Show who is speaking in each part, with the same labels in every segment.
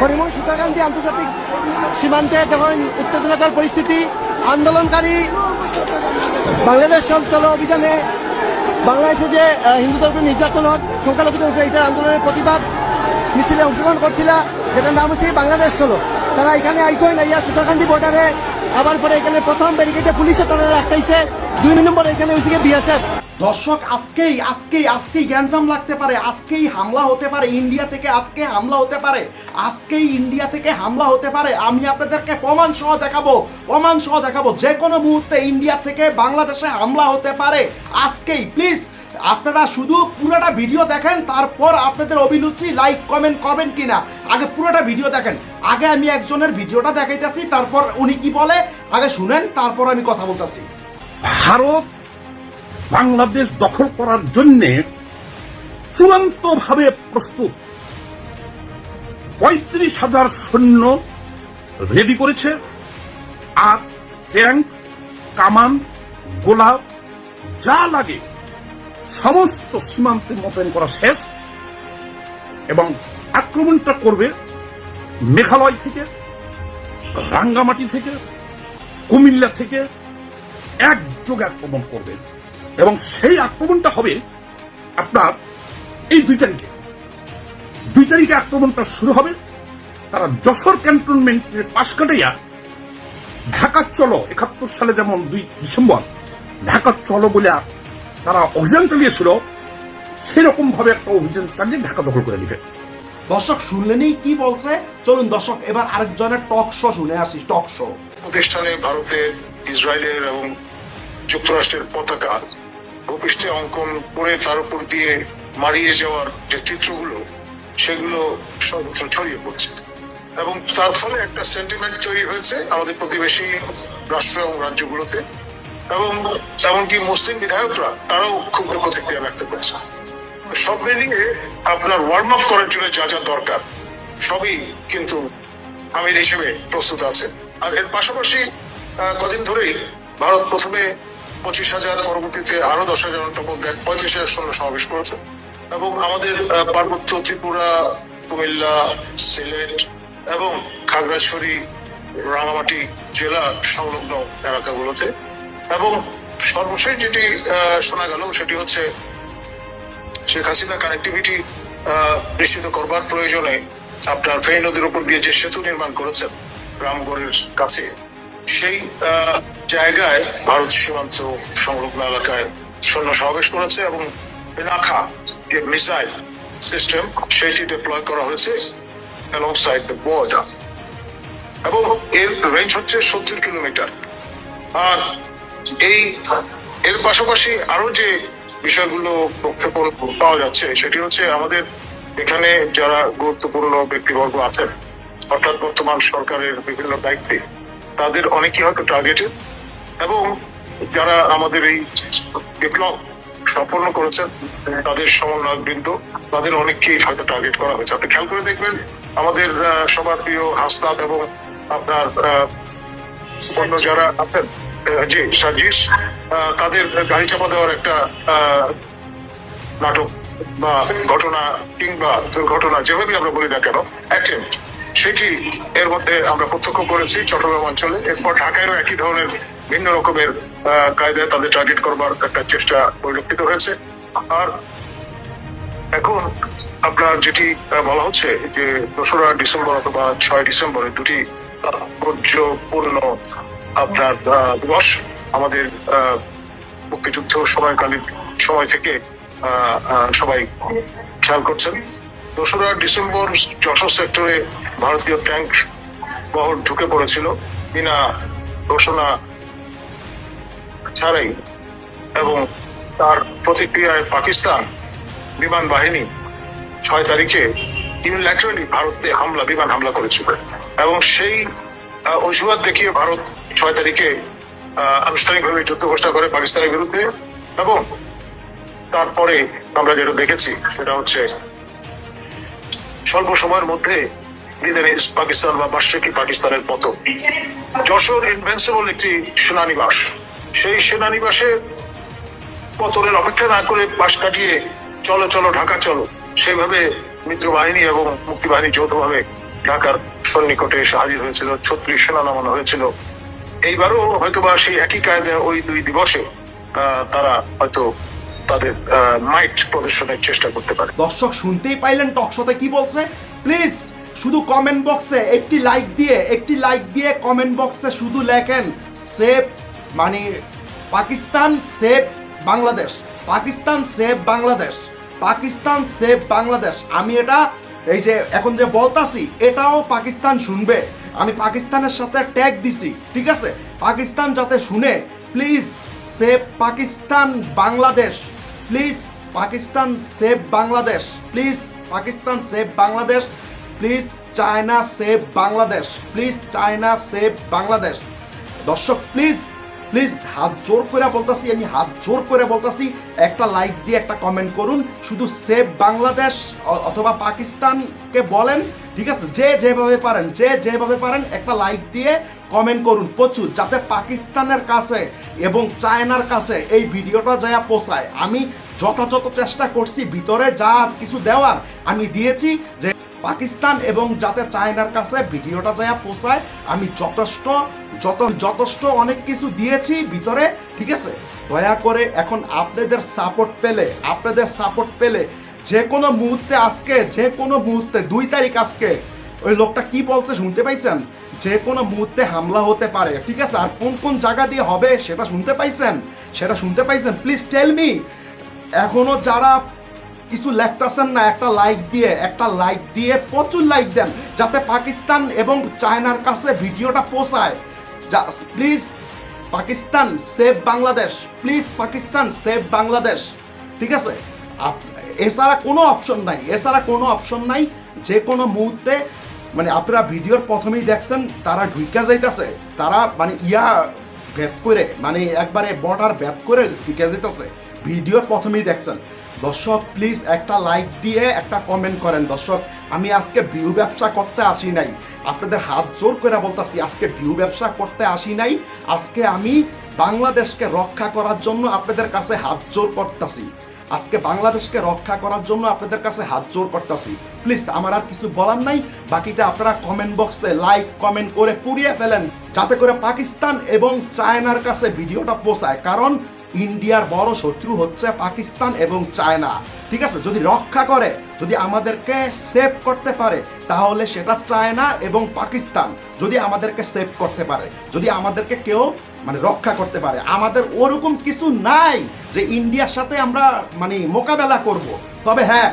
Speaker 1: হরিমোহন সীতাকান্তি আন্তর্জাতিক সীমান্তে যখন উত্তেজনাকর পরিস্থিতি, আন্দোলনকারী বাংলাদেশ চলো অভিযানে বাংলাদেশে যে হিন্দুদের উপরে নির্যাতন হয় সংখ্যালঘুদের উপরে এটার আন্দোলনের প্রতিবাদ মিছিলে অংশগ্রহণ করছিল, যেটার নাম হচ্ছে বাংলাদেশ চলো। তারা এখানে আইসই না ইয়া সীতাকান্তি বর্ডারে আবার পরে এখানে প্রথম ব্যারিকেডে পুলিশে তারা রাখাইছে দুই নম্বর এখানে হয়েছে বিএসএফ
Speaker 2: দর্শক, আজকেই আজকেই আজকেই গ্যাঞ্জাম লাগতে পারে, আজকেই হামলা হতে পারে, ইন্ডিয়া থেকে আজকে হামলা হতে পারে, আজকেই ইন্ডিয়া থেকে হামলা হতে পারে। আমি আপনাদেরকে প্রমাণ সহ দেখাবো, প্রমাণ সহ দেখাবো, যে কোনো মুহূর্তে ইন্ডিয়া থেকে বাংলাদেশে হামলা হতে পারে, আজকেই। প্লিজ আপনারা শুধু পুরোটা ভিডিও দেখেন, তারপর আপনাদের অভিরুচি লাইক কমেন্ট করবেন কিনা। আগে পুরোটা ভিডিও দেখেন। আগে আমি একজনের ভিডিওটা দেখাইতেছি, তারপর উনি কি বলে? আগে শুনেন, তারপর আমি কথা বলতেছি।
Speaker 3: ভারত বাংলাদেশ দখল করার জন্য চূড়ান্তভাবে প্রস্তুত। পঁয়ত্রিশ হাজার সৈন্য রেডি করেছে। আর ট্যাঙ্ক, কামান গোলা যা লাগে, সমস্ত সীমান্তে মোতায়েন করা শেষ। এবং আক্রমণটা করবে মেঘালয় থেকে, রাঙ্গামাটি থেকে, কুমিল্লা থেকে, একযোগে আক্রমণ করবে। এবং সেই আক্রমণটা হবে আপনার এই দুই তারিখে। দুই তারিখে আক্রমণটা শুরু হবে। তারা যশোর ক্যান্টনমেন্টের পাশ কাটাইয়া ঢাকা চলো একাত্তর সালে যেমন দুই ডিসেম্বর ঢাকা চলো বলে তারা অভিযান চালিয়েছিল সেরকম ভাবে একটা অভিযান চালিয়ে ঢাকা দখল করে নিবে।
Speaker 2: দর্শক শুনলেনই কি বলছে? চলুন দর্শক এবার আরেকজনের টক শো শুনে আসি টক শো।
Speaker 4: প্রতিষ্ঠানে ভারতের ইসরায়েলের এবং যুক্তরাষ্ট্রের পতাকা ভূপৃষ্ঠে অঙ্কন করে তার উপর দিয়ে মারিয়ে যাওয়ার যে চিত্রগুলো, সেগুলো সর্বত্র ছড়িয়ে পড়ছে। এবং তার ফলে একটা সেন্টিমেন্ট তৈরি হয়েছে আমাদের প্রতিবেশী রাষ্ট্র এবং রাজ্যগুলোতে। এবং এমনকি মুসলিম বিধায়করা, তারাও ক্ষুব্ধ প্রতিক্রিয়া ব্যক্ত করেছে। সব মিলিয়ে আপনার ওয়ার্ম আপ করার জন্য যা যা দরকার, সবই কিন্তু আমির হিসেবে প্রস্তুত আছে। আর এর পাশাপাশি কদিন ধরেই ভারত প্রথমে পঁচিশ হাজার, পরবর্তীতে আরও দশ হাজার অন্তর্গত দেখ পঁয়ত্রিশ হাজার সৈন্য সমাবেশ করেছে। এবং আমাদের পার্বত্য ত্রিপুরা, কুমিল্লা, সিলেট এবং খাগড়াছড়ি রাঙামাটি জেলা সংলগ্ন এলাকাগুলোতে। এবং সর্বশেষ যেটি শোনা গেল সেটি হচ্ছে শেখ হাসিনা কানেক্টিভিটি নিশ্চিত করবার প্রয়োজনে আপনার ফেনী নদীর উপর দিয়ে যে সেতু নির্মাণ করেছেন রামগড়ের কাছে, সেই জায়গায় ভারত সীমান্ত সংলগ্ন এলাকায় সৈন্য সমাবেশ করেছে এবং পিনাখা যে মিসাইল সিস্টেম, সেটি ডিপ্লয় করা হয়েছে অ্যালংসাইড দ্য বর্ডার এবং এর রেঞ্জ হচ্ছে সত্তর কিলোমিটার। আর এই এর পাশাপাশি আরও যে বিষয়গুলো প্রক্ষেপণ পাওয়া যাচ্ছে, সেটি হচ্ছে আমাদের এখানে যারা গুরুত্বপূর্ণ ব্যক্তিবর্গ আছেন, অর্থাৎ বর্তমান সরকারের বিভিন্ন দায়িত্বে, তাদের অনেকেই হয়তো টার্গেটেড এবং যারা আমাদের এই বিপ্লব সম্পন্ন করেছেন, তাদের সমন্বয়ক বৃন্দ তাদের অনেককেই হয়তো টার্গেট করা হয়েছে। আপনি খেয়াল করে দেখবেন, আমাদের সবার প্রিয় হাসনাত এবং আপনার অন্য যারা আছেন জি সাজিস তাদের গাড়ি চাপা দেওয়ার একটা নাটক বা ঘটনা কিংবা দুর্ঘটনা যেভাবে আমরা বলি না কেন অ্যাটেম্প সেটি এর মধ্যে আমরা প্রত্যক্ষ করেছি চট্টগ্রাম অঞ্চলে। এরপর ঢাকায়ও একই ধরনের ভিন্ন রকমের কায়দায় তাদের টার্গেট করবার একটা চেষ্টা পরিলক্ষিত হয়েছে। আর এখন আপনার যেটি বলা হচ্ছে যে দোসরা ডিসেম্বর অথবা ছয় ডিসেম্বরে দুটি তাৎপর্যপূর্ণ আপনার দিবস আমাদের মুক্তিযুদ্ধ সময়কালীন সময় থেকে সবাই খেয়াল করছেন। দোসরা ডিসেম্বর যশোর সেক্টরে ভারতীয় ট্যাঙ্ক বহর ঢুকে পড়েছিল। বিনা ঘোষণা ছাড়াই এবং তার প্রতিক্রিয়ায় পাকিস্তান বিমান বাহিনী ছয় তারিখে ইউনিল্যাটারালি ভারতে হামলা, বিমান হামলা করেছিল। এবং সেই অজুহাত দেখিয়ে ভারত ছয় তারিখে আনুষ্ঠানিকভাবে যুদ্ধ ঘোষণা করে পাকিস্তানের বিরুদ্ধে এবং তারপরে আমরা যেটা দেখেছি সেটা হচ্ছে স্বল্প সময়ের মধ্যে দিনের পাকিস্তান বা বার্ষিকী পাকিস্তানের পতন যশোর ইনভেন্সিবল একটি সেনানিবাস সেই সেনানিবাসে পতনের অপেক্ষা না করে পাশ কাটিয়ে চলো চলো, ঢাকা চলো। সেইভাবে মিত্র বাহিনী এবং মুক্তি বাহিনী যৌথভাবে ঢাকার সন্নিকটে এসে হাজির হয়েছিল। ছত্রিশ সেনা নামানো হয়েছিল। এইবারও হয়তোবা সেই একই কায়দে ওই দুই দিবসে তারা হয়তো তাদের মাইট প্রদর্শনের চেষ্টা করতে পারে।
Speaker 2: দর্শক শুনতেই পাইলেন টকশোতে কি বলছে? প্লিজ, শুধু কমেন্ট বক্সে একটি লাইক দিয়ে, একটি লাইক দিয়ে কমেন্ট বক্সে শুধু লেখেন সেভ মানে Pakistan save Bangladesh. Pakistan save Bangladesh. Pakistan save Bangladesh. আমি এটা, এই যে এখন যে বলতাছি, এটাও পাকিস্তান শুনবে। আমি পাকিস্তানের সাথে ট্যাগ দিছি, ঠিক আছে? পাকিস্তান যাতে শুনে please save Pakistan Bangladesh. Please Pakistan save Bangladesh. Please Pakistan save Bangladesh. Please China save Bangladesh. Please China save Bangladesh. দর্শক প্লিজ প্লিজ হাত জোর করে বলতাছি, আমি হাত জোর করে বলতাছি, একটা লাইক দিয়ে একটা কমেন্ট করুন। শুধু সেভ বাংলাদেশ অথবা পাকিস্তানকে বলেন, ঠিক আছে? যে যেভাবে পারেন, যে যেভাবে পারেন, একটা লাইক দিয়ে কমেন্ট করুন প্রচুর, যাতে পাকিস্তানের কাছে এবং চায়নার কাছে এই ভিডিওটা যায় পৌঁছায় আমি যথাযথ চেষ্টা করছি, ভিতরে যা কিছু দেওয়ার, আমি দিয়েছি যে পাকিস্তান এবং যাতে চায়নার কাছে ভিডিওটা যায় পৌঁছায় আমি যথেষ্ট যত যথেষ্ট অনেক কিছু দিয়েছি ভিতরে, ঠিক আছে? দয়া করে এখন আপনাদের সাপোর্ট পেলে, আপনাদের সাপোর্ট পেলে যে কোনো মুহূর্তে আজকে, যে কোনো মুহূর্তে, দুই তারিখ আজকে, ওই লোকটা কি বলছে শুনতে পাইছেন? যে কোনো মুহূর্তে হামলা হতে পারে, ঠিক আছে? আর কোন কোন জায়গা দিয়ে হবে সেটা শুনতে পাইছেন? সেটা শুনতে পাইছেন? প্লিজ টেল মি এখনও যারা কিছু লেখতেছেন না, একটা লাইক দিয়ে, একটা লাইক দিয়ে প্রচুর লাইক দেন, যাতে পাকিস্তান এবং চায়নার কাছে ভিডিওটা পৌঁছায়। যা please Pakistan save Bangladesh please Pakistan save Bangladesh ঠিক আছে? এছাড়া কোনো অপশন নাই। এছাড়া কোনো অপশন নাই। যে কোনো মুহূর্তে মানে আপনারা ভিডিওর প্রথমেই দেখছেন, তারা ঢুইকা যাইতেছে। তারা মানে ইয়া ভেদ করে মানে একবারে বর্ডার ভেদ করে ঢুকে যেতেছে ভিডিওর প্রথমেই দেখছেন। দর্শক প্লিজ একটা লাইক দিয়ে একটা কমেন্ট করেন। দর্শক, আমি আজকে ভিউ ব্যবসা করতে আসি নাই। আপনাদের হাত জোর করে বলতাছি, আজকে ভিউ ব্যবসা করতে আসি নাই, আজকে আমি বাংলাদেশকে রক্ষা করার জন্য আপনাদের কাছে হাত জোর করতেছি। আজকে বাংলাদেশকে রক্ষা করার জন্য আপনাদের কাছে হাত জোর করতেছি। প্লিজ, আমার আর কিছু বলার নাই, বাকিটা আপনারা কমেন্ট বক্সে লাইক কমেন্ট করে পুড়িয়ে ফেলেন, যাতে করে পাকিস্তান এবং চায়নার কাছে ভিডিওটা পৌঁছায়। কারণ ইন্ডিয়ার বড় শত্রু হচ্ছে পাকিস্তান এবং চায়না। ঠিক আছে? যদি রক্ষা করে, যদি আমাদেরকে সেভ করতে পারে, তাহলে সেটা চায়না এবং পাকিস্তান। যদি আমাদেরকে সেভ করতে পারে, যদি আমাদেরকে কেউ মানে রক্ষা করতে পারে। আমাদের ওরকম কিছু নাই যে ইন্ডিয়ার সাথে আমরা মানে মোকাবেলা করব। তবে হ্যাঁ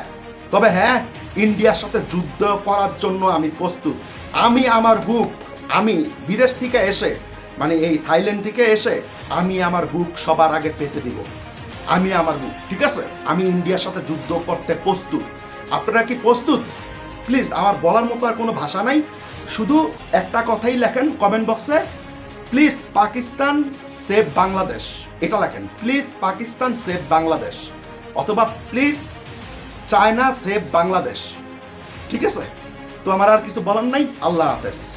Speaker 2: তবে হ্যাঁ ইন্ডিয়ার সাথে যুদ্ধ করার জন্য আমি প্রস্তুত। আমি আমার বুক আমি বিদেশ থেকে এসে মানে এই থাইল্যান্ড থেকে এসে আমি আমার বুক সবার আগে পেতে দিব। আমি আমার বুক, ঠিক আছে? আমি ইন্ডিয়ার সাথে যুদ্ধ করতে প্রস্তুত। আপনারা কি প্রস্তুত? প্লিজ, আমার বলার মতো আর কোনো ভাষা নাই। শুধু একটা কথাই লেখেন কমেন্ট বক্সে। Please, Pakistan save Bangladesh. এটা লেখেন, প্লিজ, পাকিস্তান সেভ বাংলাদেশ। অথবা প্লিজ, চায়না সেভ বাংলাদেশ। ঠিক আছে? তো আমার আর কিছু বলার নাই। আল্লাহ হাফেজ।